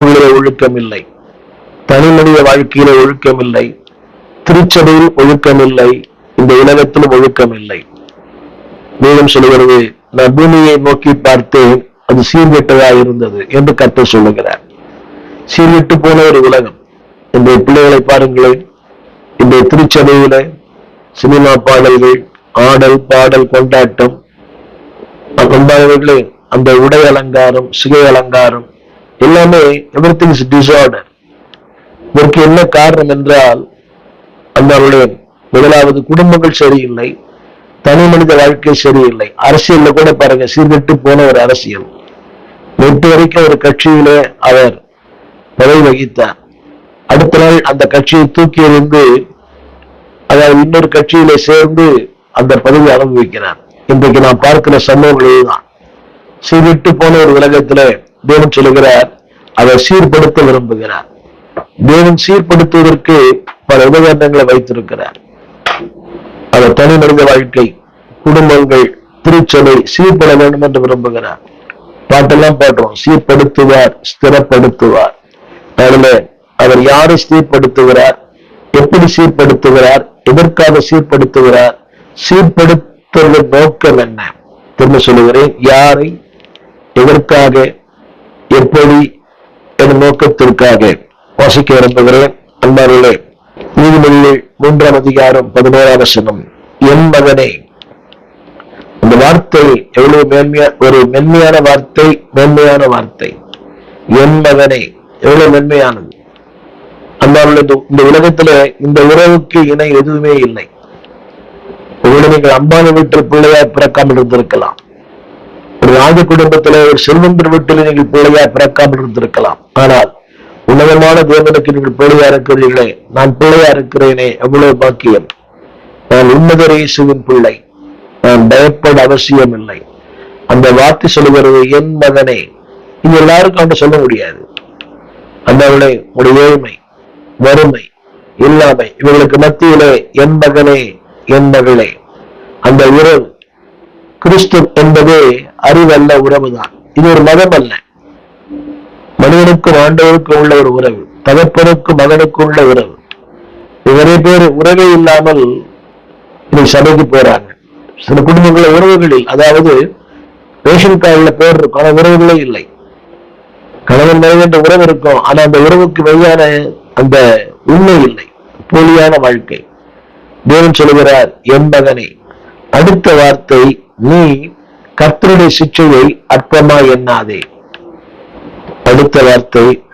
ஒழுக்கம் இல்லை தனி மனித வாழ்க்கையில ஒழுக்கம் இல்லை திருச்சபையில் ஒழுக்கம் இல்லை இந்த உலகத்திலும் ஒழுக்கம் இல்லை மேலும் சொல்லுகிறது நான் பூமியை நோக்கி பார்த்தேன் அது சீர்கெட்டதா இருந்தது என்று கத்த சொல்லுகிறார். சீர்கெட்டு போன ஒரு உலகம். இந்த பிள்ளைகளை பாருங்களேன். இந்த திருச்சபையில சினிமா பாடல்கள் ஆடல் பாடல் கொண்டாட்டம். கொண்டாடுவர்களே அந்த உடை அலங்காரம் சிகை அலங்காரம் எல்லாமே எவ்ரி திங் இஸ் டிசார்டர் இதற்கு என்ன காரணம் என்றால் அந்த அவருடைய முதலாவது குடும்பங்கள் சரியில்லை தனி மனித வாழ்க்கை சரியில்லை. அரசியல்ல கூட பாருங்க சீர்கட்டு போன ஒரு அரசியல். நேற்று வரைக்கும் ஒரு கட்சியிலே அவர் பதவி வகித்தார். அடுத்த நாள் அந்த கட்சியை தூக்கி எறிந்து அதாவது இன்னொரு கட்சியிலே சேர்ந்து அந்த பதவி அனுபவிக்கிறார். இன்றைக்கு நாம் பார்க்கிற சம்பவங்கள் தான் சீர்விட்டு போன ஒரு உலகத்திலே தேவன் சொல்லுகிறார் அதை சீர்படுத்த விரும்புகிறார். தேவன் சீர்படுத்துவதற்கு பல உபகரணங்களை வைத்திருக்கிறார். அவர் தனி மனித வாழ்க்கை குடும்பங்கள் திருச்சபை சீர்பட வேண்டும் என்று விரும்புகிறார். பாட்டெல்லாம் பாடுறோம் சீர்படுத்துவார் ஸ்திரப்படுத்துவார். அதில் அவர் யாரை சீர்படுத்துகிறார் எப்படி சீர்படுத்துகிறார் எதற்காக சீர்படுத்துகிறார் சீர்படுத்துவதன் நோக்கம் என்ன? திரும்ப சொல்லுகிறேன் யாரை எதற்காக எப்படி என் நோக்கத்திற்காக வாசிக்க விரும்புகிறேன்? அன்பார்களே நீதிமொழிகள் மூன்றாம் அதிகாரம் பதினோராம் வசனம். என் மகனே இந்த வார்த்தை எவ்வளவு மேன்மையா ஒரு மென்மையான வார்த்தை மேன்மையான வார்த்தை. என் மகனே எவ்வளவு மென்மையானது. அன்பார்களே இந்த- உலகத்துல இந்த உறவுக்கு இணை எதுவுமே இல்லை. ஒருவேளை நீங்கள் அம்பானி வீட்டில் பிள்ளையா பிறக்காமல் இருந்திருக்கலாம். ராஜ குடும்பத்திலே ஒரு செல்வந்தர் வீட்டில் நீங்கள் பிள்ளையா பிறக்காமல் இருந்திருக்கலாம். ஆனால் உன்னதமான தேவனுக்கு நீங்கள் பிள்ளையா இருக்கிறீர்களே நான் பிள்ளையா இருக்கிறேனே எவ்வளவு பாக்கியம். நான் உன்னத இயேசுவின் பிள்ளை. நான் பயப்பட அவசியம் இல்லை அந்த வார்த்தை சொல்லுகிறது என் மகனே. இது எல்லாருக்கும் அவன் சொல்ல முடியாது. அந்த அவளை உடைய ஏழ்மை வறுமை இல்லாமை இவர்களுக்கு மத்தியிலே என் மகனே என் மகளே. அந்த உறவு கிறிஸ்து என்பதே அறிவல்ல உறவுதான். இது ஒரு மதம் அல்ல மனிதனுக்கும் ஆண்டவருக்கும் உள்ள ஒரு உறவு. தகப்பனுக்கும் மகனுக்கும் உள்ள உறவு. நிறைய பேர் உறவே இல்லாமல் இன்னைக்கு சபைக்கு போறாங்க. சில குடும்பங்கள உறவுகளில் அதாவது ரேஷன் கார்டில் பேர் இருக்கும் ஆனால் உறவுகளே இல்லை. கணவன் மனைவி என்ற உறவு இருக்கும் ஆனா அந்த உறவுக்கு மெய்யான அந்த உண்மை இல்லை. போலியான வாழ்க்கை. தேவன் சொல்கிறார் என் மகனே அடுத்த வார்த்தை நீ கர்த்தருடைய சிற்றையை அற்பமா எண்ணாதே. அடுத்த வார்த்தை